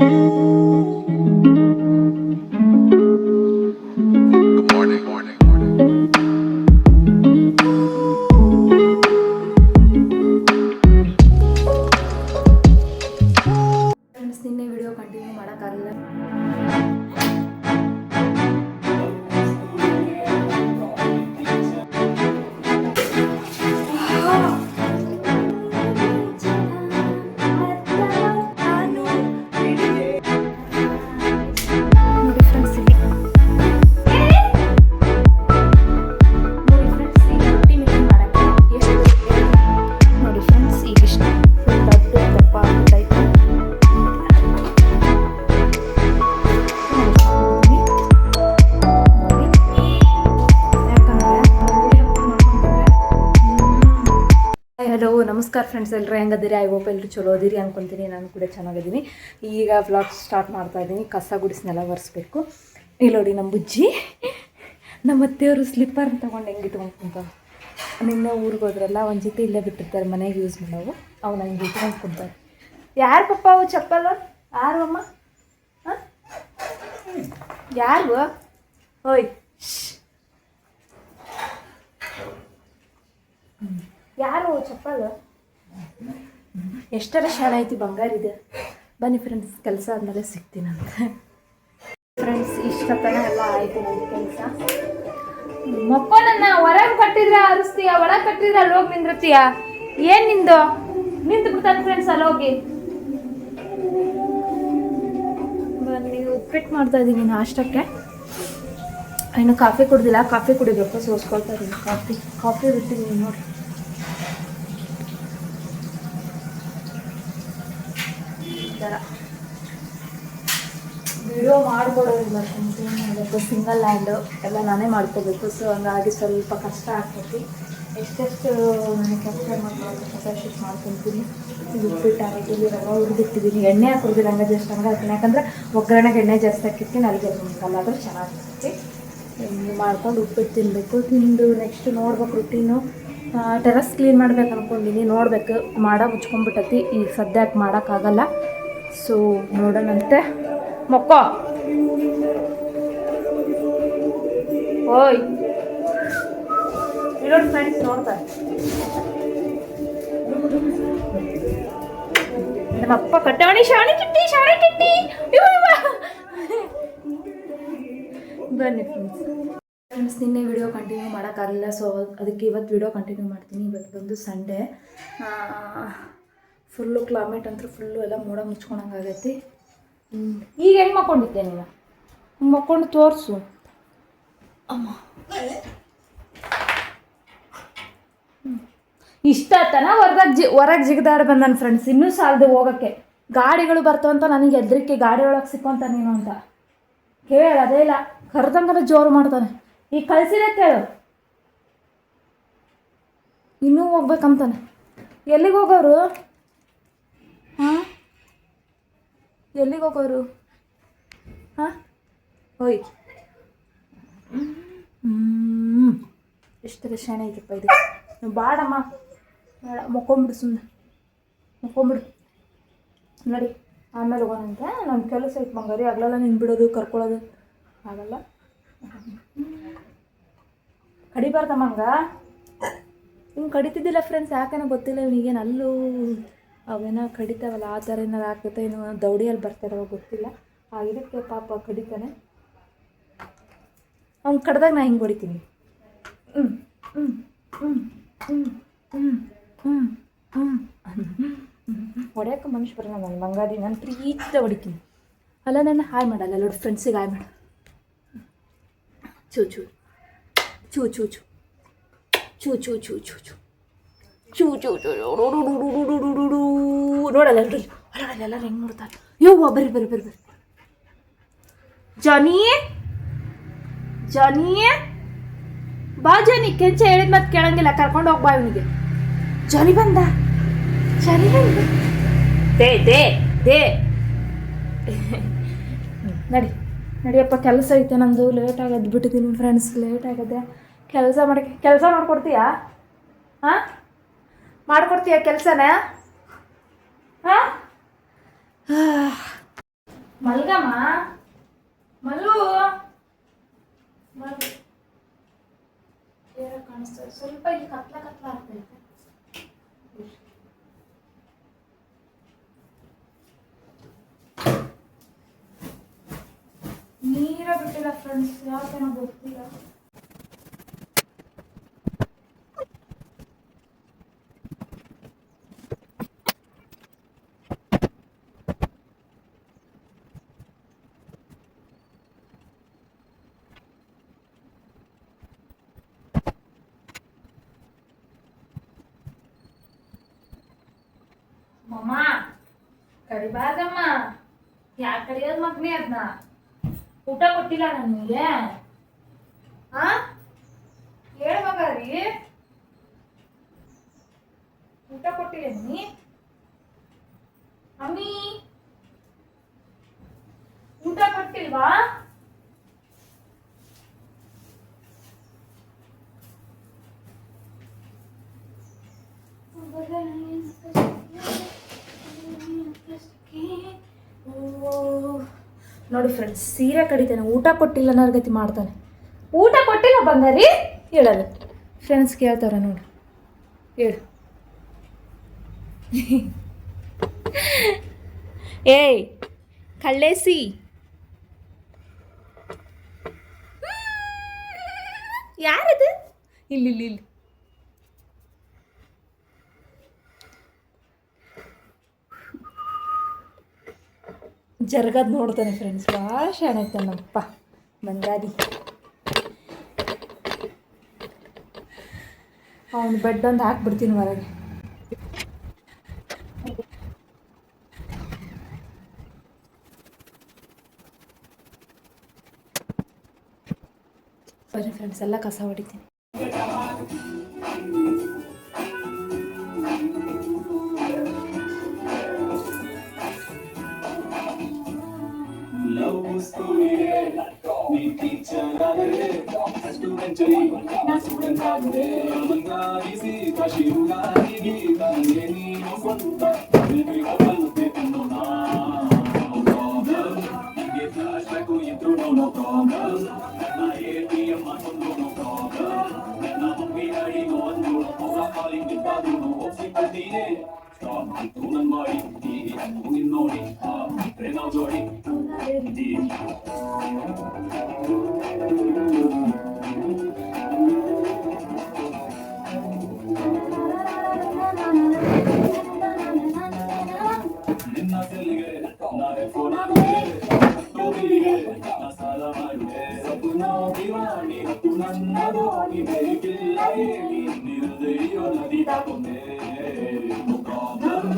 Música ನಮಸ್ಕಾರ ಫ್ರೆಂಡ್ಸ್ ಎಲ್ಲರೂ ಹೆಂಗದಿರಿ? I hope ಎಲ್ಲರೂ ಚಲೋ ಅದಿರಿ ಅನ್ಕೊಂತೀನಿ. ನಾನು ಕೂಡ ಚೆನ್ನಾಗಿದ್ದೀನಿ. ಈಗ ವ್ಲಾಗ್ ಸ್ಟಾರ್ಟ್ ಮಾಡ್ತಾ ಇದ್ದೀನಿ. ಕಸ ಗುಡಿಸ್ನೆಲ್ಲ ಒರೆಸ್ಬೇಕು. ಇಲ್ಲಿ ನೋಡಿ ನಮ್ಮ ಬುಜ್ಜಿ. ನಮ್ಮ ಅತ್ತೆಯವರು ಸ್ಲಿಪ್ಪರ್ ತೊಗೊಂಡು ಹೆಂಗೆ ಕುಂತಾವ ನಿನ್ನೆ ಊರಿಗೆ ಹೋದ್ರಲ್ಲ, ಒಂದು ಜೊತೆ ಇಲ್ಲೇ ಬಿಟ್ಟಿರ್ತಾರೆ, ಮನೆಗೆ ಯೂಸ್ ಮಾಡೋವು ಅವು ಹಂಗೆ ಇಟ್ಕೊಂಡ್ಕೊಂತಾರೆ ಯಾರು ಪಪ್ಪ ಅವು ಚಪ್ಪಲ? ಯಾರು ಅಮ್ಮ? ಹಾಂ? ಯಾರು ಓಯ್. ಯಾರು ಚಪ್ಪಲ್? ಎಷ್ಟರ ಶಾಣ ಐತಿ ಬಂಗಾರ ಇದೆ? ಬನ್ನಿ ಫ್ರೆಂಡ್ಸ್ ಕೆಲಸ ಆದಮೇಲೆ ಅಂತ. ಫ್ರೆಂಡ್ಸ್ ಇಷ್ಟತನ ಎಲ್ಲ ಆಯ್ತು ನನ್ನ ಕೆಲಸ. ಮಕ್ಕಳನ್ನ ಹೊರಗೆ ಕಟ್ಟಿದ್ರೆ ಅರಿಸ್ತೀಯ, ಒಳಗೆ ಕಟ್ಟಿದ್ರೆ ಅಲ್ಲಿ ಹೋಗಿ ನಿಂದಿರ್ತೀಯ? ಏನ್ ನಿಂದು? ನಿಂತು ಬಿಡ್ತಾನೆ ಫ್ರೆಂಡ್ಸ್ ಅಲ್ಲಿ ಹೋಗಿ ಬನ್ನಿ ಉಪ್ಪಿಟ್ಟು ಮಾಡ್ತಾ ಇದ್ದೀನಿ ನಾಷ್ಟಕ್ಕೆ. ಇನ್ನು ಕಾಫಿ ಕುಡ್ದಿಲ್ಲ, ಕಾಫಿ ಕುಡಿಬೇಕು, ಸೋಸ್ಕೊಳ್ತಾ ಇದ್ದೀನಿ ಕಾಫಿ ಕಾಫಿ ಬಿಟ್ಟಿದ್ದೀನಿ ನೋಡಿ ಥರ ವಿಡಿಯೋ ಮಾಡ್ಕೊಡೋದಿಲ್ಲ ಸಂಜೆ ಸಿಂಗಲ್ ಲ್ಯಾಂಡು ಎಲ್ಲ ನಾನೇ ಮಾಡ್ಕೋಬೇಕು ಸೊ ಹಂಗಾಗಿ ಸ್ವಲ್ಪ ಕಷ್ಟ ಆಗ್ತೈತಿ. ಎಷ್ಟೆಷ್ಟು ನನಗೆ ಕೆಲಸ ಮಾಡ್ತೀನಿ ಕಸ ಶೂಟ್ ಮಾಡ್ಕೊತೀನಿ ಇದು ಉಪ್ಪಿಟ್ಟು ಇಲ್ಲಿ ರವೆ ಹುರಿದಿಟ್ಟಿದ್ದೀನಿ ಎಣ್ಣೆ ಹಾಕೋದಿಲ್ಲ ಹಂಗೆ ಜಸ್ಟ್ ಹಂಗೆ ಹಾಕ್ತೀನಿ ಯಾಕಂದರೆ ಒಗ್ಗರಣೆಗೆ ಎಣ್ಣೆ ಜಾಸ್ತಿ ಹಾಕಿರ್ತೀನಿ, ಅಲ್ಲಿಗೆ ಕಲ್ಲಾದ್ರೆ ಚೆನ್ನಾಗಿರ್ತೈತಿ. ಹಿಂಗೆ ಮಾಡ್ಕೊಂಡು ಉಪ್ಪಿಟ್ಟು ತಿನ್ನಬೇಕು ತಿಂದು ನೆಕ್ಸ್ಟ್ ನೋಡ್ಬೇಕು ರುಟೀನು ಟೆರಸ್ ಕ್ಲೀನ್ ಮಾಡ್ಬೇಕು ಅನ್ಕೊಂಡಿನಿ ನೋಡಬೇಕು, ಮಾಡ ಮುಚ್ಕೊಂಡ್ಬಿಟ್ಟತಿ ಈಗ ಸದ್ಯಕ್ಕೆ ಮಾಡೋಕ್ಕಾಗಲ್ಲ. ಸೊ ನೋಡೋಣಂತೆ. ಮೊಕ್ಕ. ಓಯ್. ಇರೋರು ಫ್ರೆಂಡ್ಸ್ ನೋಡ್ತಾರೆ. ನಮ್ಮಪ್ಪ ಕಟ್ಟವಣಿ ಶಾಣಿ ಕಿಟ್ಟಿ ಶಾಣಿ ಇವ. ಬನ್ನಿ ಫ್ರೆಂಡ್ಸ್ ಫ್ರೆಂಡ್ಸ್ ನಿನ್ನೆ ವಿಡಿಯೋ ಕಂಟಿನ್ಯೂ ಮಾಡೋಕ್ಕಾಗಲಿಲ್ಲ ಸೊ ಅದಕ್ಕೆ ಇವತ್ತು ವಿಡಿಯೋ ಕಂಟಿನ್ಯೂ ಮಾಡ್ತೀನಿ. ಇವತ್ತು ಬಂದು ಸಂಡೇ ಫುಲ್ಲು ಕ್ಲೈಮೇಟ್ ಅಂತೂ ಫುಲ್ಲು ಎಲ್ಲ ಮೋಡ ಮುಚ್ಕೊಳಂಗೆ ಆಗೈತಿ. ಈಗ ಹೆಂಗೆ ಮಕ್ಕೊಂಡಿದ್ದೆ ನೀನು? ಮಕ್ಕೊಂಡು ತೋರಿಸು. ಅಮ್ಮ. ಇಷ್ಟ ತನ ಹೊರದಾಗ ಜಿ ಹೊರಗೆ ಜಿಗಿದಾಡಿ ಬಂದ ನನ್ನ ಫ್ರೆಂಡ್ಸ್ ಇನ್ನೂ ಸಾಲದು ಹೋಗೋಕ್ಕೆ. ಗಾಡಿಗಳು ಬರ್ತಾವಂತ ನನಗೆ ಹೆದ್ರಿಕೆ. ಗಾಡಿ ಒಳಗೆ ಸಿಕ್ಕೊಂತ ನೀನು ಅಂತ. ಕೇಳ ಅದೇ ಇಲ್ಲ. ಕರ್ದಂಗನ ಜೋರು ಮಾಡ್ತಾನೆ. ಈಗ ಕಳ್ಸಿದೆ ಕೇಳು. ಇನ್ನೂ ಹೋಗ್ಬೇಕಂತಾನೆ. ಎಲ್ಲಿಗೆ ಹೋಗೋರು? ಹಾಂ? ಎಲ್ಲಿಗೆ ಹೋಗೋರು? ಹಾಂ? ಹೋಯ್. ಹ್ಞೂ ಎಷ್ಟು ಶಾಣೆ ಐತಪ್ಪ ಇದು? ಬಾಡಮ್ಮ. ಬೇಡ, ಮುಕ್ಕೊಂಬಿಡು ಸುಮ್ಮನೆ ಮುಕ್ಕೊಂಬಿಡು. ನೋಡಿ, ಆಮೇಲೆ ಹೋಗೋಣಂತೆ. ನನ್ನ ಕೆಲಸ ಐತೆ ಮಂಗಾರಿ ಆಗ್ಲೆಲ್ಲ ನಿನ್ ಬಿಡೋದು ಕರ್ಕೊಳ್ಳೋದು ಆಗಲ್ಲ. ಕಡಿಬಾರ್ದಮ್ಮ ಹಂಗ? ಹಿಂಗೆ ಕಡಿತಿದ್ದಿಲ್ಲ ಫ್ರೆಂಡ್ಸ್ ಯಾಕೇನೋ ಗೊತ್ತಿಲ್ಲ, ಇವನಿಗೇನು ಅಲ್ಲೂ ಅವೇನೋ ಕಡಿತಾವಲ್ಲ, ಆ ಥರ ಏನಾರು ಆಗ್ತೈತೆ ಏನೋ ದೌಡಿಯಲ್ಲಿ ಬರ್ತಾರೋ ಗೊತ್ತಿಲ್ಲ. ಆ ಇದಕ್ಕೆ ಪಾಪ ಕಡಿತಾನೆ. ಅವ್ನು ಕಡ್ದಾಗ ನಾ ಹಿಂಗೆ ಹೊಡಿತೀನಿ. ಹ್ಞೂ ಹ್ಞೂ ಹ್ಞೂ ಹ್ಞೂ ಹ್ಞೂ ಹ್ಞೂ ಹ್ಞೂ ಹೊಡ್ಯೋಕೆ ಮನುಷ್ಯ ಬರೋಣ ನಾನು ಬಂಗಾರಿ ನಾನು ಪ್ರೀತ ಹೊಡಿತೀನಿ. ಅಲ್ಲ, ನನ್ನ ಹಾಯ್ ಮಾಡಲ್ಲ ನೋಡಿ ಫ್ರೆಂಡ್ಸಿಗೆ ಹಾಯ್ ಮಾಡು. ಚೂ ಚೂ ಚೂ ಚೂ ಚೂ ಚೂ ಚೂ ಚೂ ಚೂ ಚೂ. ಚೂ ಚೂ ಚೂ ನೋಡಲ್ಲ ನೋಡಲ್ಲ ನೋಡಲ್ಲ ಎಲ್ಲರೂ ಹೆಂಗೆ ನೋಡ್ತಾರೆ ಯವ್ವ ಬರ್ರಿ ಬರ್ರಿ ಬರ್ರಿ ಬರ್ರಿ ಜನಿ ಜಾನಿ ಬಾ ಜನಿ ಕೆಂಚ ಹೇಳಿದ ಮತ್ತೆ ಕೇಳಂಗಿಲ್ಲ ಕರ್ಕೊಂಡು ಹೋಗ್ಬಾ ಇವನಿಗೆ ಜಾನಿ ಬಂದ ಜನಿ ಬಂದ ದೇ ದೇ ದೇ ನಡಿ ನಡಿಯಪ್ಪ ಕೆಲಸ ಐತೆ ನಂದು ಲೇಟ್ ಆಗದ್ ಬಿಟ್ಟಿದ್ದೀನಿ ಫ್ರೆಂಡ್ಸ್ ಲೇಟ್ ಆಗದೆ ಕೆಲಸ ಮಾಡಕ್ಕೆ ಕೆಲಸ ಮಾಡ್ಕೊಡ್ತೀಯಾ ಹಾಂ ಮಾಡ್ಕೊಡ್ತೀಯ ಕೆಲಸನ? ಹಾಂ? ಮಲ್ಗಮ್ಮ? ಮಲ್ಲು? ಮಲ್ಲು. ಕಾಣಿಸ್ತದೆ ಸ್ವಲ್ಪ ಇಲ್ಲಿ ಕತ್ಲ ಕತ್ಲ ಆಗ್ತೈತೆ ನೀರ ಬಿಟ್ಟಿಲ್ಲ ಫ್ರೆಂಡ್ಸ್ ಯಾವ ಥರ ಗೊತ್ತಿಲ್ಲ. ಕಡಿಬಾರ್ದಮ್ಮ ಯಾಕೆ ಕಡಿಯೋದು ಮಗ್ನೆ ಅದನ್ನ ಊಟ ಕೊಟ್ಟಿಲ್ಲ ನಾನು ನಿಮಗೆ ಆ ಹೇಳು ಮಗ ರೀ ಊಟ ಕೊಟ್ಟಿಲ್ಲ ನೀ ಅಮ್ಮಿ ಊಟ ಕೊಟ್ಟಿಲ್ವಾ ನೋಡಿ ಫ್ರೆಂಡ್ಸ್ ಸೀರೆ ಕಡಿತಾನೆ ಊಟ ಕೊಟ್ಟಿಲ್ಲ ಅನ್ನೋ ಗತಿ ಮಾಡ್ತಾನೆ. ಊಟ ಕೊಟ್ಟಿಲ್ಲ ಬಂಗಾರಿ? ಹೇಳಲ್ಲ ಫ್ರೆಂಡ್ಸ್ ಕೇಳ್ತಾರೆ ನೋಡಿ. ಹೇಳು. ಏಯ್ ಕಳ್ಳೇಸಿ. ಯಾರದು? ಇಲ್ಲಿ ಇಲ್ಲಿ ಇಲ್ಲಿ. ಜರ್ಗದ್ ನೋಡ್ತಾನೆ ಫ್ರೆಂಡ್ಸ್ ಭಾಳ ಶಾಣೈತೆ ನಮ್ಮಪ್ಪ. ಬಂಗಾರಿ ಅವನು ಬೆಡ್ ಒಂದು ಹಾಕ್ಬಿಡ್ತೀನಿ ಹೊರಗೆ. ಬರ್ರಿ ಫ್ರೆಂಡ್ಸ್ ಎಲ್ಲ ಕಸ ಹೊಡಿತೀನಿ. శ్రీకాశిరుగా ನಿನ್ನ ಸೆಲ್ಲಿಗೆ ನಾನೇ ಫೋನ್ ಟೋಬಿಗೆ ನಾ ಸಾಲ ಮಾಡಿದೆ ಸತ್ತು ನೋಡಿ ಮಾಡಿ ಹತ್ತು ನನ್ನ ದೋಣಿ ಬೇಕಿಲ್ಲ ಹೇಳಿ ನಿರ್ದಯಿಯೋ ನದಿ ತಾಕೊಂಡೆ ನೋ ಪ್ರಾಬ್ಲಮ್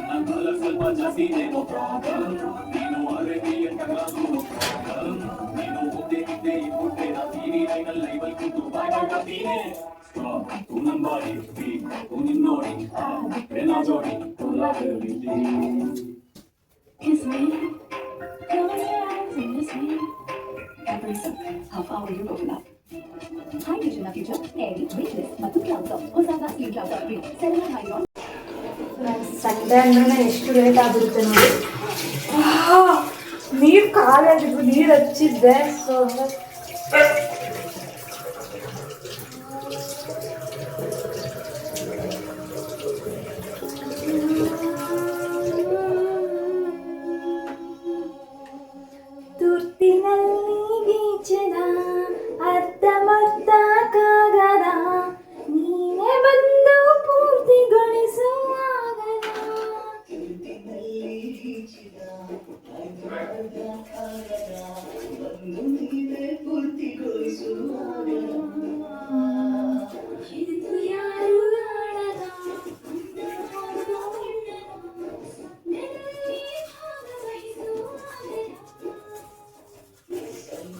ನನ್ನ ಕಲ ಸ್ವಲ್ಪ ಜಾಸ್ತಿನೇ ನೋ ಪ್ರಾಬ್ಲಮ್ ನೀನು ಅರೇಬಿಯನ್ ಕನ್ನಡ ನೋ ಪ್ರಾಬ್ಲಮ್ ನೀನು ಮುದ್ದೆ ಗಿದ್ದೆ ಈ ಬುಡ್ಡೆ ನಾ ಟಿವಿ ನೈನಲ್ಲಿ ಲೈವಲ್ ಕೂತು ಬಾಯ್ ಮಾಡ್ತೀನಿ ಸ್ಟಾಪ್ ತೂ ನನ್ ಬಾಡಿ ತೂ ನಿನ್ ನೋಡಿ ಪ್ರೇಮ ಜೋಡಿ ತುಲ್ಲ Kiss me. Close your eyes and kiss me. Listen, how far will you go to love? Hydrogen of future, airy, weightless, ಮತ್ತು ಕ್ಲೌಡ್ಸ್ ಹೊಸದ ಸ್ಲೀವ್ ಕ್ಲೌಡ್ಸ್ ಆಫ್ ಸೆಲೆನ ಹೈಡ್ರಾನ್ ಸಂಡೆ ಅಂದ್ರೆ ಎಷ್ಟು ಲೇಟ್ ಆಗ್ಬಿಡುತ್ತೆ ನೋಡಿ ನೀರು ಖಾಲಿಯಾಗಿದ್ದು ನೀರು ಹಚ್ಚಿದ್ದೆ ಸೊ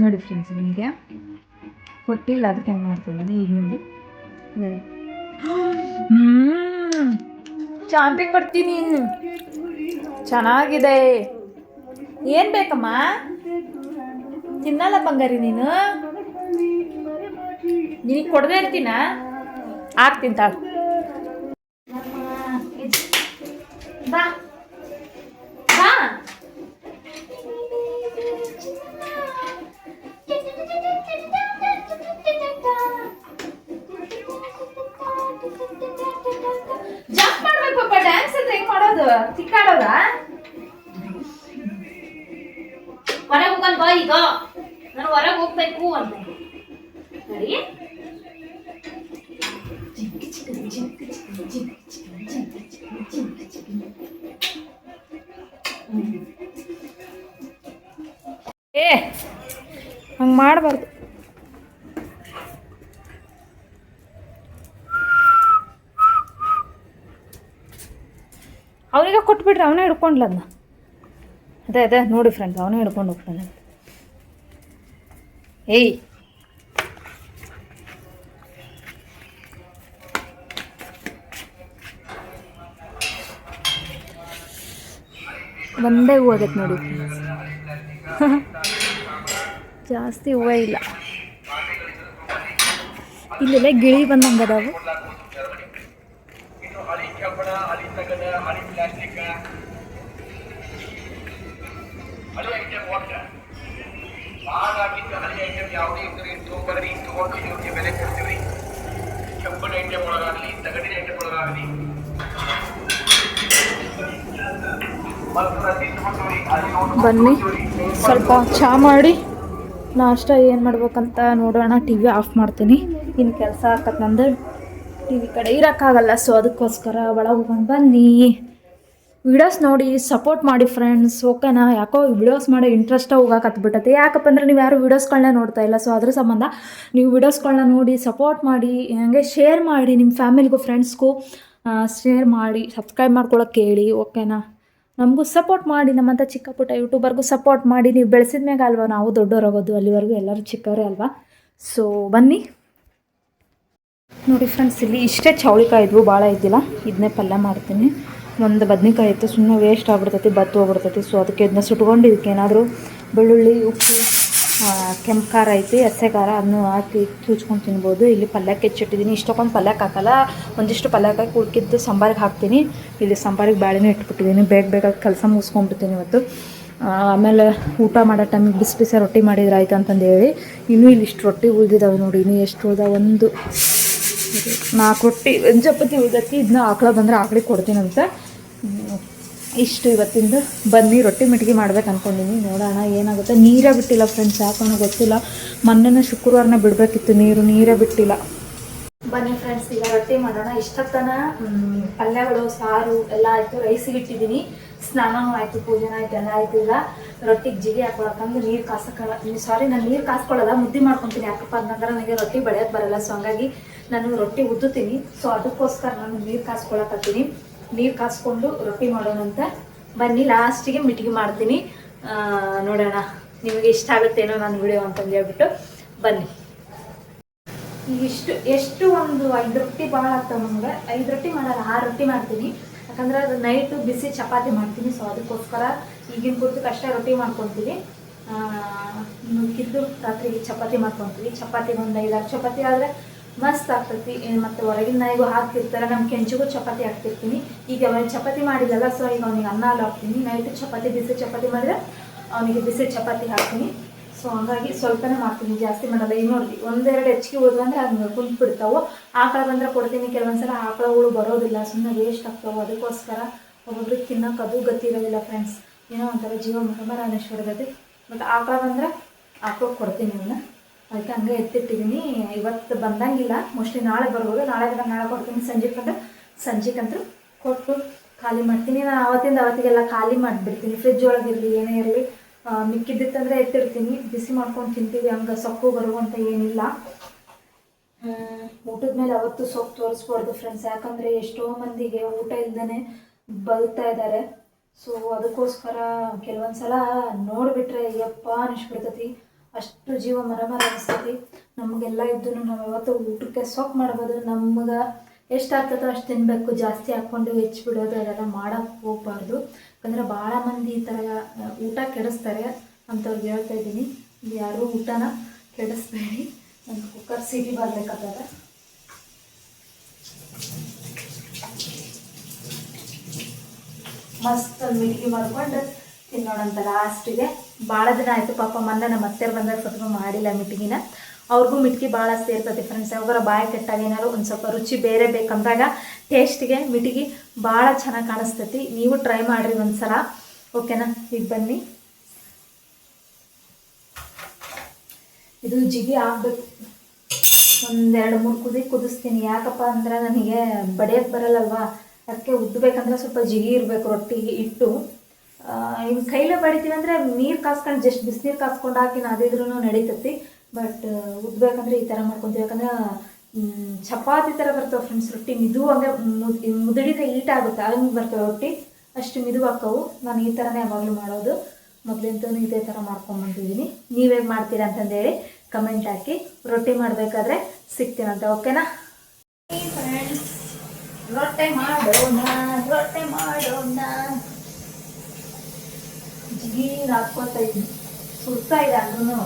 ನೋಡಿ ಫ್ರೆಂಡ್ಸ್ ನಿಮಗೆ? ಕೊಟ್ಟಿಲ್ಲ ಅದಕ್ಕೆ ಹೆಂಗೆ ಮಾಡ್ತಿದ್ದೀನಿ ಈಗ ನೋಡಿ. ಹ್ಞೂ ಚಾಂಪಿಂಗ್ ಕೊಡ್ತೀನಿ. ಚೆನ್ನಾಗಿದೆ. ಏನು ಬೇಕಮ್ಮ? ತಿನ್ನಲ್ಲ ಬಂಗಾರಿ ನೀನು? ನಿನಗೆ ಕೊಡದೇ ಇರ್ತೀನ? ಆಗ್ತೀನಿ ತಾಳು. ನಾನು ಹೊರಗೆ ಹೋಗ್ಬೇಕು ಅಂತ ನೋಡಿ ಏ ಹಂಗೆ ಮಾಡಬಾರ್ದು ಅವನಿಗೆ ಕೊಟ್ಬಿಡ್ರಿ ಅವನೇ ಹಿಡ್ಕೊಂಡ್ಲ ಅದನ್ನ ಅದೇ ಅದೇ ನೋಡಿ ಫ್ರೆಂಡ್ ಅವನೇ ಹಿಡ್ಕೊಂಡು ಹೋಗ್ತಾನೆ ಏಯ್ ಒಂದೇ ಹೂವು ಆಗೈತೆ ನೋಡಿ ಜಾಸ್ತಿ ಹೂವು ಇಲ್ಲ ಇಲ್ಲೆಲ್ಲ ಗಿಳಿ ಬಂದಂಗೆ ಅದಾವು ಇನ್ನು ಯಾವುದೇ ಇದ್ದರೆ ತಗೊಂಡ್ಬರ್ರಿ ತಗೊಂಡು ಇವ್ರಿಗೆ ಬೆಲೆ ಕೊಡ್ತೀವಿ ಕೆಂಪನ ಐಟಮ್ ಒಳಗಾಗಲಿ ತಗಡಿನ ಐಟಮ್ ಒಳಗಾಗಲಿ ಬನ್ನಿ, ಸ್ವಲ್ಪ ಚಹಾ ಮಾಡಿ. ನಾಷ್ಟ ಏನು ಮಾಡ್ಬೇಕಂತ ನೋಡೋಣ ಟಿ ವಿ ಆಫ್ ಮಾಡ್ತೀನಿ. ಇನ್ನು ಕೆಲಸ ಹಾಕತ್ತೆ ನಂದು. ಟಿ ವಿ ಕಡೆ ಇರೋಕ್ಕಾಗಲ್ಲ, ಸೊ ಅದಕ್ಕೋಸ್ಕರ ಒಳಗೆ ಹೋಗೋಣ, ಬನ್ನಿ. ವಿಡಿಯೋಸ್ ನೋಡಿ ಸಪೋರ್ಟ್ ಮಾಡಿ ಫ್ರೆಂಡ್ಸ್ ಓಕೆನಾ? ಯಾಕೋ ವಿಡಿಯೋಸ್ ಮಾಡೋ ಇಂಟ್ರೆಸ್ಟ ಹೋಗಕತ್ಬಿಟ್ಟೈತೆ ಯಾಕಪ್ಪ ಅಂದ್ರೆ ನೀವು ಯಾರು ವೀಡಿಯೋಸ್ಗಳನ್ನ ನೋಡ್ತಾ ಇಲ್ಲ. ಸೊ ಅದ್ರ ಸಂಬಂಧ ನೀವು ವೀಡಿಯೋಸ್ಗಳನ್ನ ನೋಡಿ ಸಪೋರ್ಟ್ ಮಾಡಿ, ಹಂಗೆ ಶೇರ್ ಮಾಡಿ ನಿಮ್ಮ ಫ್ಯಾಮಿಲಿಗೂ ಫ್ರೆಂಡ್ಸ್ಗೂ ಶೇರ್ ಮಾಡಿ ಸಬ್ಸ್ಕ್ರೈಬ್ ಮಾಡ್ಕೊಳಕ್ಕೆ ಹೇಳಿ ಓಕೆನಾ? ನಮಗೂ ಸಪೋರ್ಟ್ ಮಾಡಿ ನಮ್ಮಂಥ ಚಿಕ್ಕ ಪುಟ್ಟ ಯೂಟ್ಯೂಬರ್ಗೂ ಸಪೋರ್ಟ್ ಮಾಡಿ, ನೀವು ಬೆಳೆಸಿದ ಮ್ಯಾಗ ಅಲ್ವಾ? ನಾವು ದೊಡ್ಡವರಾಗೋದು ಅಲ್ಲಿವರೆಗೂ ಎಲ್ಲರೂ ಚಿಕ್ಕವರೇ ಅಲ್ವಾ? ಸೊ ಬನ್ನಿ. ನೋಡಿ ಫ್ರೆಂಡ್ಸ್ ಇಲ್ಲಿ ಇಷ್ಟೇ ಚೌಳಿಕಾಯಿದ್ವು ಭಾಳ ಇದ್ದಿಲ್ಲ. ಇದನ್ನೇ ಪಲ್ಯ ಮಾಡ್ತೀನಿ. ಒಂದು ಬದ್ನೆಕಾಯಿ ಇತ್ತು ಸುಮ್ಮನೆ ವೇಸ್ಟ್ ಆಗ್ಬಿಡ್ತೈತಿ, ಬತ್ತು ಹೋಗ್ಬಿಡ್ತೈತಿ. ಸೊ ಅದಕ್ಕೆ ಇದನ್ನ ಸುಟ್ಕೊಂಡು ಇದಕ್ಕೆ ಏನಾದರೂ ಬೆಳ್ಳುಳ್ಳಿ, ಉಪ್ಪು ಕೆಂಪು ಖಾರ ಐತಿ ಹಸೆ ಖಾರ ಅದನ್ನು ಹಾಕಿ ಚೂಚ್ಕೊಂಡು ತಿನ್ಬೋದು. ಇಲ್ಲಿ ಪಲ್ಯಕ್ಕೆ ಹೆಚ್ಚಿಟ್ಟಿದ್ದೀನಿ ಇಷ್ಟಕ್ಕೊಂದು ಪಲ್ಯಕ್ಕೆ ಹಾಕಲ್ಲ, ಒಂದಿಷ್ಟು ಪಲ್ಯಕ್ಕೆ ಹಾಕಿ ಉಳ್ಕಿದ್ದು ಸಾಂಬಾರಿಗೆ ಹಾಕ್ತೀನಿ. ಇಲ್ಲಿ ಸಾಂಬಾರಿಗೆ ಬೇಳೆನೂ ಇಟ್ಬಿಟ್ಟಿದ್ದೀನಿ ಬೇಗ ಬೇಗ ಕೆಲಸ ಮುಗಿಸ್ಕೊಂಡ್ಬಿಡ್ತೀನಿ ಇವತ್ತು. ಆಮೇಲೆ ಊಟ ಮಾಡೋ ಟೈಮಿಗೆ ಬಿಸಿ ಬಿಸಿ ರೊಟ್ಟಿ ಮಾಡಿದ್ರೆ ಆಯ್ತು ಅಂತಂದು ಹೇಳಿ ಇನ್ನೂ ಇಲ್ಲಿ ಇಷ್ಟು ರೊಟ್ಟಿ ಉಳ್ದಿದ್ದಾವೆ ನೋಡಿ. ಇನ್ನೂ ಎಷ್ಟು ಉಳ್ದ ಒಂದು ನಾಲ್ಕು ರೊಟ್ಟಿ ಒಂದು ಚಪಾತಿ ಉಳ್ದೈತಿ ಇದನ್ನ ಆಕಳ ಬಂದರೆ ಆಕಳಿಗೆ ಕೊಡ್ತೀನಂತೆ. ಇಷ್ಟು ಇವತ್ತಿಂದು ಬನ್ನಿ, ರೊಟ್ಟಿ ಮಿಟ್ಗಿ ಮಾಡ್ಬೇಕು ಅನ್ಕೊಂಡಿನಿ. ನೋಡೋಣ, ಏನಾಗುತ್ತೆ. ನೀರೇ ಬಿಟ್ಟಿಲ್ಲ ಫ್ರೆಂಡ್ಸ್ ಯಾಕೋನೋ ಗೊತ್ತಿಲ್ಲ. ಮೊನ್ನೆನೇ ಶುಕ್ರವಾರನೇ ಬಿಡಬೇಕಿತ್ತು ನೀರು, ನೀರೇ ಬಿಟ್ಟಿಲ್ಲ. ಬನ್ನಿ ಫ್ರೆಂಡ್ಸ್ ಈಗ ರೊಟ್ಟಿ ಮಾಡೋಣ. ಇಷ್ಟೊತ್ತನ ಪಲ್ಯಗಳು, ಸಾರು, ಎಲ್ಲ ಆಯಿತು. ರೈಸಿಗೆ ಇಟ್ಟಿದ್ದೀನಿ. ಸ್ನಾನನೂ ಆಯಿತು, ಪೂಜೆನೂ ಆಯ್ತು, ಎಲ್ಲ ಆಯ್ತು ಈಗ. ರೊಟ್ಟಿಗೆ ಜಿಗಿ ಹಾಕೊಳಕಂದ್ರೆ ನೀರು ಕಾಸಕ್ಕೆ ಸಾರಿ ನಾನು ನೀರು ಕಾಸ್ಕೊಳ್ಳಲ್ಲ, ಮುದ್ದೆ ಮಾಡ್ಕೊತೀನಿ. ಯಾಕಪ್ಪ ಅಂತಂದ್ರೆ ನನಗೆ ರೊಟ್ಟಿ ಬೆಳೆಯೋದು ಬರಲ್ಲ ಸೊ ಹಂಗಾಗಿ ನಾನು ರೊಟ್ಟಿ ಉದ್ದುತ್ತೀನಿ. ಸೊ ಅದಕ್ಕೋಸ್ಕರ ನಾನು ನೀರು ಕಾಸ್ಕೊಳಕತ್ತೀನಿ ನೀರು ಕಾಸ್ಕೊಂಡು ರೊಟ್ಟಿ ಮಾಡೋಣ ಅಂತ. ಬನ್ನಿ ಲಾಸ್ಟಿಗೆ ಮಿಟ್ಗಿ ಮಾಡ್ತೀನಿ. ನೋಡೋಣ ನಿಮಗೆ ಇಷ್ಟ ಆಗುತ್ತೇನೋ ನಾನು ವಿಡಿಯೋ ಅಂತಂದು ಹೇಳ್ಬಿಟ್ಟು ಬನ್ನಿ. ಇಷ್ಟು, ಎಷ್ಟು ಒಂದು ಐದು ರೊಟ್ಟಿ ಭಾಳ ಆಗ್ತಾವೆ ನಮ್ಗೆ. ಐದು ರೊಟ್ಟಿ ಮಾಡಲ್ಲ, ಆರು ರೊಟ್ಟಿ ಮಾಡ್ತೀನಿ. ಯಾಕಂದ್ರೆ ಅದು ನೈಟು ಬಿಸಿ ಚಪಾತಿ ಮಾಡ್ತೀನಿ ಸೊ ಅದಕ್ಕೋಸ್ಕರ ಈಗಿನ ಕುರ್ತು ಕಷ್ಟ ರೊಟ್ಟಿ ಮಾಡ್ಕೊತೀವಿ. ಕಿದ್ದು ರಾತ್ರಿಗೆ ಚಪಾತಿ ಮಾಡ್ಕೊತೀವಿ. ಚಪಾತಿಗೆ ಒಂದು ಐದಾರು ಚಪಾತಿ ಆದರೆ ಮಸ್ತ್ ಆಗ್ತೈತಿ. ಮತ್ತೆ ಹೊರಗಿನ ನಾಯಿಗೂ ಹಾಕ್ತಿರ್ತಾರೆ ನಮ್ಮ ಕೆಂಚಿಗೂ ಚಪಾತಿ ಹಾಕ್ತಿರ್ತೀನಿ. ಈಗ ಅವನಿಗೆ ಚಪಾತಿ ಮಾಡಿದಲ್ಲ ಸೊ ಈಗ ಅವನಿಗೆ ಅನ್ನ ಅಲ್ಲಿ ಹಾಕ್ತೀನಿ. ನೈಟ್ ಚಪಾತಿ, ಬಿಸಿ ಚಪಾತಿ ಮಾಡಿದ್ರೆ ಅವನಿಗೆ ಬಿಸಿ ಚಪಾತಿ ಹಾಕ್ತೀನಿ. ಸೊ ಹಂಗಾಗಿ ಸ್ವಲ್ಪನೇ ಮಾಡ್ತೀನಿ, ಜಾಸ್ತಿ ಮಾಡಲ್ಲ. ಈಗ ನೋಡಿ ಒಂದೆರಡು ಹೆಚ್ಚಿಗೆ ಉಳಿದು ಅಂದ್ರೆ ಕುಂತು ಬಿಡ್ತಾವೆ. ಆಕಳ ಬಂದ್ರೆ ಕೊಡ್ತೀನಿ, ಕೆಲವೊಂದ್ಸಲ ಆಕಳಗಳು ಬರೋದಿಲ್ಲ ಸುಮ್ಮನೆ ವೇಸ್ಟ್ ಆಗ್ತಾವೆ. ಅದಕ್ಕೋಸ್ಕರ ಒಬ್ಬೊಬ್ರಿಗೆ ತಿನ್ನೋಕೆ ಅದು ಗತಿ ಇರೋದಿಲ್ಲ ಫ್ರೆಂಡ್ಸ್ ಏನೋ ಒಂಥರ ಜೀವ ಮುಖಮರ ರಾಮೇಶ್ವರದಲ್ಲಿ ಬಟ್ ಆಕಳ ಬಂದ್ರೆ ಆಕಳ ಕೊಡ್ತೀನಿ ಅವನ್ನ ಅದಕ್ಕೆ ಹಂಗೆ ಎತ್ತಿಟ್ಟಿದ್ದೀನಿ ಇವತ್ತು ಬಂದಂಗಿಲ್ಲ. ಮೋಸ್ಟ್ಲಿ ನಾಳೆ ಬರ್ಬೋದು. ನಾಳೆ ಬಂದಾಗ ನಾಳೆ ಕೊಡ್ತೀನಿ ಸಂಜೆಗೆ ಬಂದ್ರೆ ಸಂಜೆಗಂತೂ ಕೊಟ್ಟು ಖಾಲಿ ಮಾಡ್ತೀನಿ. ನಾನು ಅವತ್ತಿಂದ ಅವತ್ತಿಗೆಲ್ಲ ಖಾಲಿ ಮಾಡಿಬಿಡ್ತೀನಿ. ಫ್ರಿಜ್ ಒಳಗಿರಲಿ ಏನೇ ಇರಲಿ. ಮಿಕ್ಕಿದ್ದಿತ್ತಂದ್ರೆ ಎತ್ತಿಡ್ತೀನಿ. ಬಿಸಿ ಮಾಡ್ಕೊಂಡು ತಿಂತೀವಿ. ಹಂಗೆ ಸೊಪ್ಪು ಬರುವಂತ ಏನಿಲ್ಲ. ಊಟದ ಮೇಲೆ ಅವತ್ತು ಸೊಪ್ಪು ತೋರಿಸ್ಬಾರ್ದು ಫ್ರೆಂಡ್ಸ್ ಯಾಕಂದರೆ ಎಷ್ಟೋ ಮಂದಿಗೆ ಊಟ ಇಲ್ದೇ ಬದುಕ್ತಾ ಇದ್ದಾರೆ. ಸೊ ಅದಕ್ಕೋಸ್ಕರ ಕೆಲವೊಂದು ಸಲ ನೋಡಿಬಿಟ್ರೆ, ಯಪ್ಪ, ಅನಿಸ್ಬಿಡ್ತೈತಿ. ಅಷ್ಟು ಜೀವ ಮರಮರ ಮರ ಅನಿಸ್ತೈತಿ. ನಮಗೆಲ್ಲ ಇದ್ದು ನಾವು ಯಾವತ್ತು ಊಟಕ್ಕೆ ಸೊಕ್ ಮಾಡ್ಬೋದು ನಮ್ಗೆ ಎಷ್ಟು ಆಗ್ತದೋ ಅಷ್ಟು ತಿನ್ನಬೇಕು ಜಾಸ್ತಿ ಹಾಕ್ಕೊಂಡು ಹೆಚ್ಚು ಬಿಡೋದು, ಅದೆಲ್ಲ ಮಾಡೋಕ್ಕೆ ಹೋಗ್ಬಾರ್ದು. ಯಾಕಂದರೆ ಭಾಳ ಮಂದಿ ಈ ಥರ ಊಟ ಕೆಡಿಸ್ತಾರೆ ಅಂಥವ್ರಿಗೆ ಹೇಳ್ತಾ ಇದ್ದೀನಿ. ಯಾರೂ ಊಟನ ಕೆಡಿಸ್ಬೇಡಿ. ನನ್ನ ಕುಕ್ಕರ್ ಸಿಟಿ ಬರ್ಬೇಕಾಗ್ತದೆ ಮಸ್ತ್ ಮಿಲ್ಕಿ ಮಾಡ್ಕೊಂಡು ತಿನ್ನೋಣಂತ ಲಾಸ್ಟಿಗೆ ಭಾಳ ದಿನ ಆಯಿತು ಪಾಪ ಮೊನ್ನೆ ನಮ್ಮ ಅತ್ತೆರು ಬಂದಾಗ ಸ್ವಲ್ಪ ಮಾಡಿಲ್ಲ ಮಿಟ್ಗಿನ ಅವ್ರಿಗೂ ಮಿಟ್ಕಿ ಭಾಳ ಸೇರ್ತದೆ ಫ್ರೆಂಡ್ಸ್ ಯಾವಾಗ ಬಾಯಿ ಕೆಟ್ಟಾಗ ಏನಾದ್ರು ಒಂದು ಸ್ವಲ್ಪ ರುಚಿ ಬೇರೆ ಬೇಕಂದಾಗ ಟೇಸ್ಟ್ಗೆ ಮಿಟಿಗಿ ಭಾಳ ಚೆನ್ನಾಗಿ ಕಾಣಿಸ್ತೈತಿ. ನೀವು ಟ್ರೈ ಮಾಡಿರಿ ಒಂದ್ಸಲ. ಓಕೆನಾ ಈಗ ಬನ್ನಿ. ಇದು ಜಿಗಿ ಆಗ್ಬೇಕು. ಒಂದೆರಡು ಮೂರು ಕುದಿ ಕುದಿಸ್ತೀನಿ. ಯಾಕಪ್ಪ ಅಂದ್ರೆ ನನಗೆ ಬಡಿಯೋಕ್ಕೆ ಬರಲ್ಲಲ್ವಾ? ಅದಕ್ಕೆ ಉದ್ದಬೇಕಂದ್ರೆ ಸ್ವಲ್ಪ ಜಿಗಿ ಇರಬೇಕು, ರೊಟ್ಟಿಗೆ ಇಟ್ಟು ಈಗ ಕೈಲೇ ಬಡಿತೀವಿ ಅಂದರೆ ನೀರು ಕಾಸ್ಕೊಂಡು ಜಸ್ಟ್ ಬಿಸಿನೀರು ಕಾಸ್ಕೊಂಡು ಹಾಕಿ ನಾದಿದ್ರೂ ನಡೀತತಿ. ಬಟ್ ಉದ್ಬೇಕಂದ್ರೆ ಈ ಥರ ಮಾಡ್ಕೊತೀವಿ. ಯಾಕಂದ್ರೆ ಚಪಾತಿ ಥರ ಬರ್ತವೆ ಫ್ರೆಂಡ್ಸ್ ರೊಟ್ಟಿ ಮಿದು ಮುದ್ ಮುದುಡಿದ ಈಟ್ ಆಗುತ್ತೆ. ಹಂಗೆ ಬರ್ತವೆ ರೊಟ್ಟಿ. ಅಷ್ಟು ಮಿದು ಹಾಕವು. ನಾನು ಈ ಥರನೇ ಯಾವಾಗಲೂ ಮಾಡೋದು. ಮೊದಲಿಂದನೂ ಇದೇ ಥರ ಮಾಡ್ಕೊಂಬಂದಿದ್ದೀನಿ ನೀವು ಮಾಡ್ತೀರಾ ಅಂತಂದೇಳಿ ಕಮೆಂಟ್ ಹಾಕಿ. ರೊಟ್ಟಿ ಮಾಡಬೇಕಾದ್ರೆ ಸಿಗ್ತೀನಂತ. ಓಕೆನಾ ರೊಟ್ಟೆ ಮಾಡೋಣ ರೊಟ್ಟೆ ಮಾಡೋಣ. ಜಿಗೀರ್ ಹಾಕ್ಕೋತಾ ಇದ್ದೀನಿ ಸುಡ್ತಾ ಇದೆ ಅಂದ್ರೂ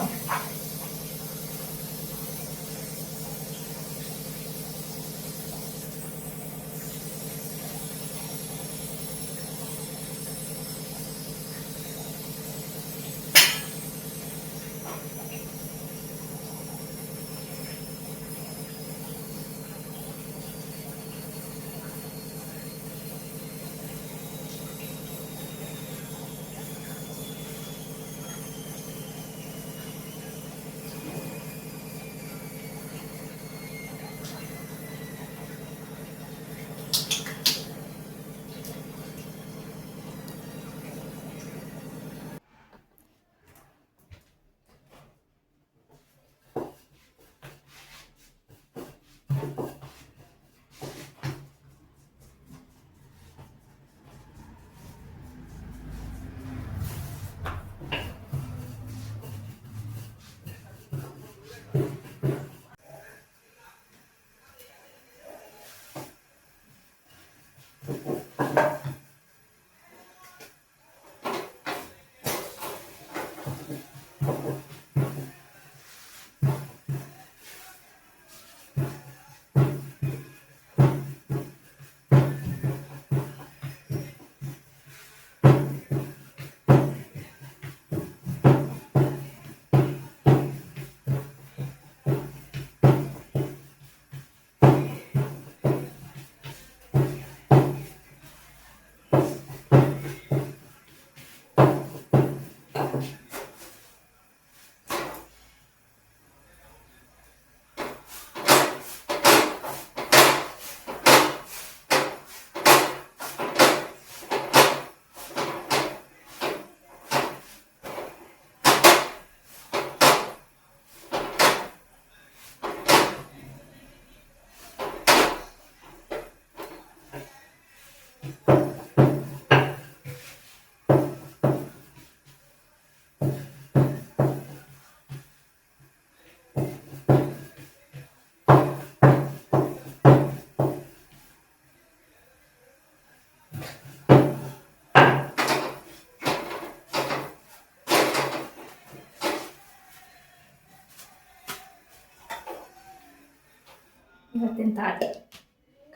ಇವತ್ತಿನ ತಾಟ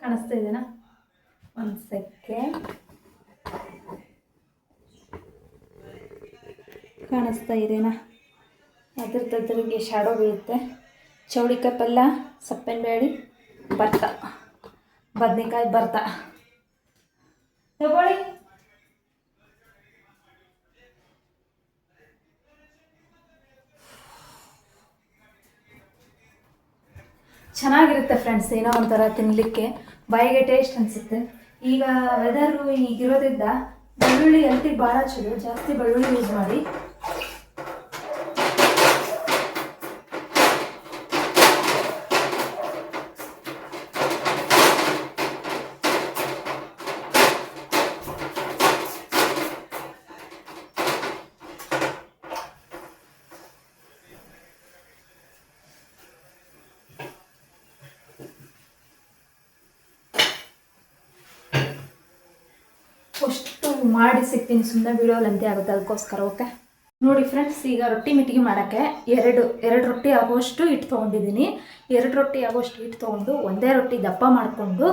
ಕಾಣಿಸ್ತಾ ಇದೆನಾ? ಒಂದು ಸೆಕೆ ಕಾಣಿಸ್ತಾ ಇದೆನಾ? ಅದ್ರದ್ದು ತದ್ರಿಗೆ ಶಾಡೋ ಬೀಳುತ್ತೆ ಚೌಳಿಕಾಯಿ ಪಲ್ಯ ಸಪ್ಪೆನ ಬೇಳೆ ಭತ್ತ. ಬದನೆಕಾಯಿ ಬರ್ತಾ ತಗೊಳ್ಳಿ. ಚೆನ್ನಾಗಿರುತ್ತೆ ಫ್ರೆಂಡ್ಸ್ ಏನೋ ಒಂಥರ ತಿನ್ನಲಿಕ್ಕೆ ಬಾಯಿಗೆ ಟೇಸ್ಟ್ ಅನಿಸುತ್ತೆ. ಈಗ ವೆದರು ಈಗಿರೋದ್ರಿಂದ ಬೆಳ್ಳುಳ್ಳಿ ಹೆಲ್ತಿಗೆ ಭಾಳ ಚಲೋ. ಜಾಸ್ತಿ ಬೆಳ್ಳುಳ್ಳಿ ಯೂಸ್ ಮಾಡಿ. ಮಾಡಿ ಸಿಗ್ತೀನಿ ಸುಮ್ಮನೆ ಬೀಳೋಲ್ಲ ಲೆಂತಿ ಆಗುತ್ತೆ ಅದಕ್ಕೋಸ್ಕರ ಓಕೆ ನೋಡಿ ಫ್ರೆಂಡ್ಸ್ ಈಗ ರೊಟ್ಟಿ ಮಿಟ್ಟಿಗೆ ಮಾಡೋಕ್ಕೆ ಎರಡು ಎರಡು ರೊಟ್ಟಿ ಆಗೋಷ್ಟು ಹಿಟ್ಟು ತೊಗೊಂಡಿದ್ದೀನಿ. ಎರಡು ರೊಟ್ಟಿ ಆಗೋಷ್ಟು ಹಿಟ್ಟು ತೊಗೊಂಡು ಒಂದೇ ರೊಟ್ಟಿ ದಪ್ಪ ಮಾಡಿಕೊಂಡು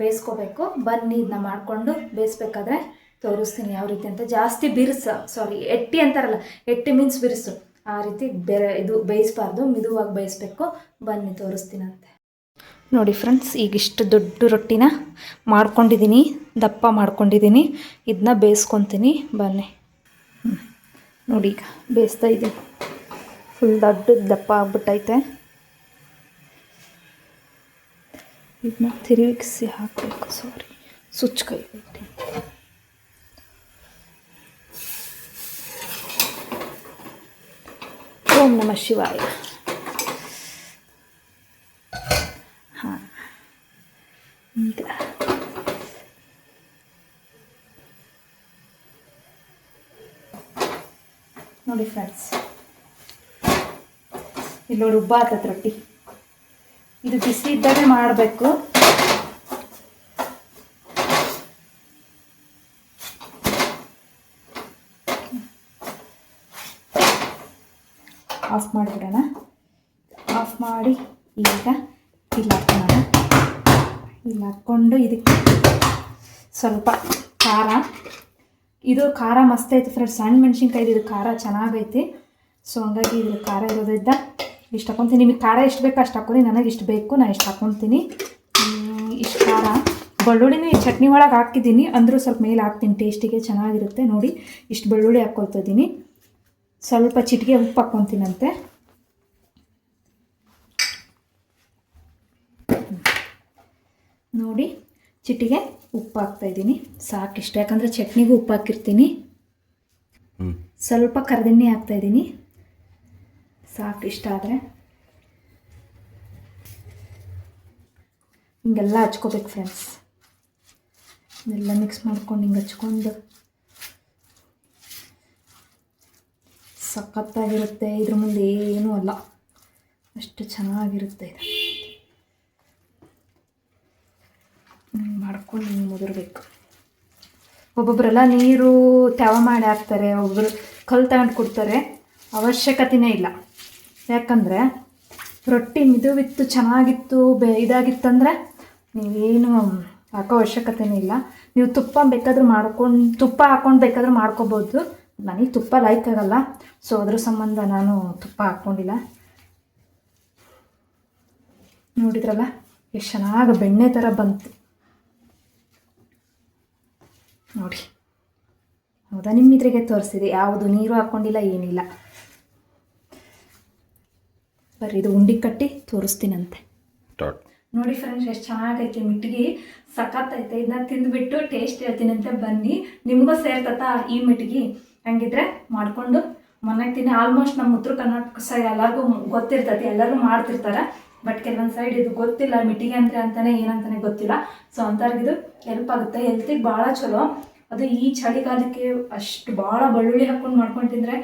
ಬೇಯಿಸ್ಕೋಬೇಕು. ಬನ್ನಿ ಇದನ್ನ ಮಾಡಿಕೊಂಡು ಬೇಯಿಸ್ಬೇಕಾದ್ರೆ ತೋರಿಸ್ತೀನಿ ಯಾವ ರೀತಿ ಅಂತ. ಜಾಸ್ತಿ ಬಿರುಸು ಸಾರಿ ಎಟ್ಟಿ ಅಂತಾರಲ್ಲ, ಎಟ್ಟಿ ಮೀನ್ಸ್ ಬಿರುಸು. ಆ ರೀತಿ ಬೇರೆ ಇದು ಬೇಯಿಸ್ಬಾರ್ದು, ಮಿದುವಾಗಿ ಬೇಯಿಸ್ಬೇಕು. ಬನ್ನಿ ತೋರಿಸ್ತೀನಂತೆ ನೋಡಿ ಫ್ರೆಂಡ್ಸ್ ಈಗ ಇಷ್ಟು ದೊಡ್ಡ ರೊಟ್ಟಿನ ಮಾಡ್ಕೊಂಡಿದ್ದೀನಿ. ದಪ್ಪ ಮಾಡ್ಕೊಂಡಿದ್ದೀನಿ. ಇದನ್ನ ಬೇಯಿಸ್ಕೊತೀನಿ. ಬನ್ನಿ. ನೋಡಿ, ಈಗ ಬೇಯಿಸ್ತಾ ಇದ್ದೀನಿ. ಫುಲ್ ದೊಡ್ಡ ದಪ್ಪ ಆಗ್ಬಿಟ್ಟೈತೆ. ಇದನ್ನ ತಿರುಗಿಸಿ ಹಾಕಬೇಕು. ಸಾರಿ ಸುಚ್ ಕೈ ಬಿಟ್ಟು. ಓಂ ನಮ ಶಿವಾಯ. ಹಾಂ. ಈಗ ನೋಡಿ ಫ್ರೆಂಡ್ಸ್ ಇಲ್ಲಿ ನೋಡಿ ಉಬ್ಬ ಆತತ್ ರೊಟ್ಟಿ. ಇದು ಬಿಸಿ ಇದ್ದಾಗೆ ಮಾಡಬೇಕು. ಆಫ್ ಮಾಡಿಬಿಡೋಣ. ಆಫ್ ಮಾಡಿ ಈಗ ಇಲ್ಲಿ ಹಾಕೋಣ ಇಲ್ಲಿ ಹಾಕ್ಕೊಂಡು ಇದಕ್ಕೆ ಸ್ವಲ್ಪ ಖಾರ. ಇದು ಖಾರ ಮಸ್ತ್ ಐತೆ ಫ್ರೆಂಡ್ಸ್ ಸಣ್ಣ ಮೆಣಸಿನ್ಕಾಯ್ದು ಇದು ಖಾರ ಚೆನ್ನಾಗೈತಿ ಸೊ ಹಂಗಾಗಿ ಇದು ಖಾರ ಇರೋದ್ರಿಂದ ಇಷ್ಟು ಹಾಕೊತೀನಿ. ನಿಮಗೆ ಖಾರ ಎಷ್ಟು ಬೇಕು ಅಷ್ಟು ಹಾಕೊಳ್ಳಿ. ನನಗೆ ಇಷ್ಟು ಬೇಕು ನಾನು ಇಷ್ಟು ಹಾಕೊತೀನಿ. ಇಷ್ಟು ಖಾರ. ಬೆಳ್ಳುಳ್ಳಿನೂ ಚಟ್ನಿ ಒಳಗೆ ಹಾಕಿದ್ದೀನಿ. ಅಂದರೂ ಸ್ವಲ್ಪ ಮೇಲೆ ಹಾಕ್ತೀನಿ. ಟೇಸ್ಟಿಗೆ ಚೆನ್ನಾಗಿರುತ್ತೆ. ನೋಡಿ, ಇಷ್ಟು ಬೆಳ್ಳುಳ್ಳಿ ಹಾಕ್ಕೊಳ್ತಿದ್ದೀನಿ ಸ್ವಲ್ಪ ಚಿಟಿಕೆ ಉಪ್ಪು ಹಾಕ್ಕೊತೀನಂತೆ ನೋಡಿ ಚಿಟಿಗೆ ಉಪ್ಪು ಹಾಕ್ತಾ ಇದ್ದೀನಿ. ಸಾಕಿಷ್ಟು. ಯಾಕಂದರೆ ಚಟ್ನಿಗೂ ಉಪ್ಪು ಹಾಕಿರ್ತೀನಿ ಸ್ವಲ್ಪ ಕರದೆಣ್ಣೆ ಹಾಕ್ತಾ ಇದ್ದೀನಿ. ಸಾಕು ಇಷ್ಟ ಆದರೆ ಹಿಂಗೆಲ್ಲ ಹಚ್ಕೋಬೇಕು ಫ್ರೆಂಡ್ಸ್ ಎಲ್ಲ ಮಿಕ್ಸ್ ಮಾಡ್ಕೊಂಡು ಹಿಂಗೆ ಹಚ್ಕೊಂಡು. ಸಖತ್ತಾಗಿರುತ್ತೆ. ಇದ್ರ ಮುಂದೆ ಏನೂ ಅಲ್ಲ. ಅಷ್ಟು ಚೆನ್ನಾಗಿರುತ್ತೆ ಇದು ಹಿಂಗ್ ಮಾಡ್ಕೊಂಡು ಹಿಂಗೆ ಮುದುರ್ಬೇಕು. ಒಬ್ಬೊಬ್ಬರೆಲ್ಲ ನೀರು ತ್ಯಾವ ಮಾಡಿ ಹಾಕ್ತಾರೆ ಒಬ್ಬರು ಕಲ್ಲು ತಗೊಂಡು ಕೊಡ್ತಾರೆ, ಅವಶ್ಯಕತೆನೇ ಇಲ್ಲ. ಯಾಕಂದರೆ ರೊಟ್ಟಿ ಮಿದುವಿತ್ತು, ಚೆನ್ನಾಗಿತ್ತು, ಬೇ ಇದಾಗಿತ್ತಂದರೆ ನೀವೇನು ಹಾಕೋ ಅವಶ್ಯಕತೆಯೇ ಇಲ್ಲ. ನೀವು ತುಪ್ಪ ಬೇಕಾದರೂ ಮಾಡ್ಕೊಂಡು, ತುಪ್ಪ ಹಾಕ್ಕೊಂಡು ಬೇಕಾದರೂ ಮಾಡ್ಕೋಬೋದು. ನನಗೆ ತುಪ್ಪ ಲೈಕ್ ಆಗಲ್ಲ. ಸೊ ಅದ್ರ ಸಂಬಂಧ ನಾನು ತುಪ್ಪ ಹಾಕ್ಕೊಂಡಿಲ್ಲ ನೋಡಿದ್ರಲ್ಲ? ಎಷ್ಟು ಚೆನ್ನಾಗಿ ಬೆಣ್ಣೆ ಥರ ಬಂತು. ನೋಡಿ. ಹೌದಾ? ನಿಮ್ಮ ಇದ್ರಿಗೆ ತೋರಿಸಿದೆ ಯಾವುದು? ನೀರು ಹಾಕ್ಕೊಂಡಿಲ್ಲ ಏನಿಲ್ಲ. ಬರ್ರಿ ಇದು ಉಂಡಿ ಕಟ್ಟಿ ತೋರಿಸ್ತೀನಂತೆ. ನೋಡಿ ಫ್ರೆಂಡ್ಸ್ ಎಷ್ಟು ಚೆನ್ನಾಗೈತೆ. ಮಿಟ್ಟಿಗೆ ಸಖತ್ತೈತೆ ಇದನ್ನ ತಿಂದ್ಬಿಟ್ಟು ಟೇಸ್ಟ್ ಹೇಳ್ತೀನಂತೆ. ಬನ್ನಿ. ನಿಮಗೂ ಸೇರ್ತತ ಈ ಮಿಟ್ಟಿಗೆ. ಹಂಗಿದ್ರೆ ಮಾಡಿಕೊಂಡು ಮನೆಗೆ ತಿನ್ನಿ. ಆಲ್ಮೋಸ್ಟ್ ನಮ್ಮ ಉತ್ತರ ಕರ್ನಾಟಕ ಸೈಡ್ ಎಲ್ಲರಿಗೂ ಗೊತ್ತಿರ್ತೈತಿ. ಎಲ್ಲರೂ ಮಾಡ್ತಿರ್ತಾರೆ. ಬಟ್ ಕೆಲವೊಂದು ಸೈಡ್ ಇದು ಗೊತ್ತಿಲ್ಲ ಮಿಟಿಗೆ ಅಂದ್ರೆ ಅಂತಾನೆ, ಏನಂತಾನೆ ಗೊತ್ತಿಲ್ಲ. ಸೊ ಅಂಥವ್ರಿಗಿದು ಹೆಲ್ಪ್ ಆಗುತ್ತೆ. ಹೆಲ್ತಿಗೆ ಭಾಳ ಚಲೋ. ಅದು ಈ ಚಳಿಗಾಲಕ್ಕೆ ಅಷ್ಟು ಭಾಳ ಬೆಳ್ಳುಳ್ಳಿ ಹಾಕ್ಕೊಂಡು ಮಾಡ್ಕೊಂಡು ತಿಂದರೆ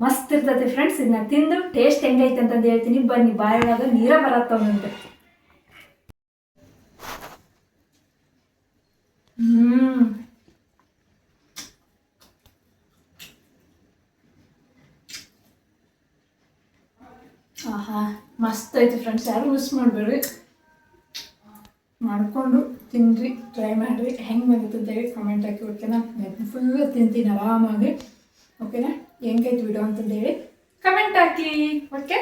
ಮಸ್ತ್ ಇರ್ತೈತೆ ಫ್ರೆಂಡ್ಸ್ ಇದನ್ನ ತಿಂದು ಟೇಸ್ಟ್ ಹೆಂಗೈತೆ ಅಂತಂದು ಹೇಳ್ತೀನಿ. ಬನ್ನಿ ಬಾಯೊಳಗೆ ನೀರ ಬರತ್ತವಂತೆ ಹ್ಮ್. ಮಸ್ತ್ ಐತೆ ಫ್ರೆಂಡ್ಸ್ ಯಾರು ಮಿಸ್ ಮಾಡಬೇಡ್ರಿ? ಮಾಡಿಕೊಂಡು ತಿನ್ನಿರಿ ಟ್ರೈ ಮಾಡಿರಿ. ಹೆಂಗೆ ಬಂದಿತ್ತು ಅಂತೇಳಿ ಕಮೆಂಟ್ ಹಾಕಿ ಓಕೆನಾ ಫುಲ್ ತಿಂತೀನಿ ಆರಾಮಾಗಿ. ಓಕೆನಾ ಹೆಂಗೈತೆ ವಿಡಿಯೋ ಅಂತಂದೇಳಿ ಕಮೆಂಟ್ ಹಾಕಿ ಓಕೆ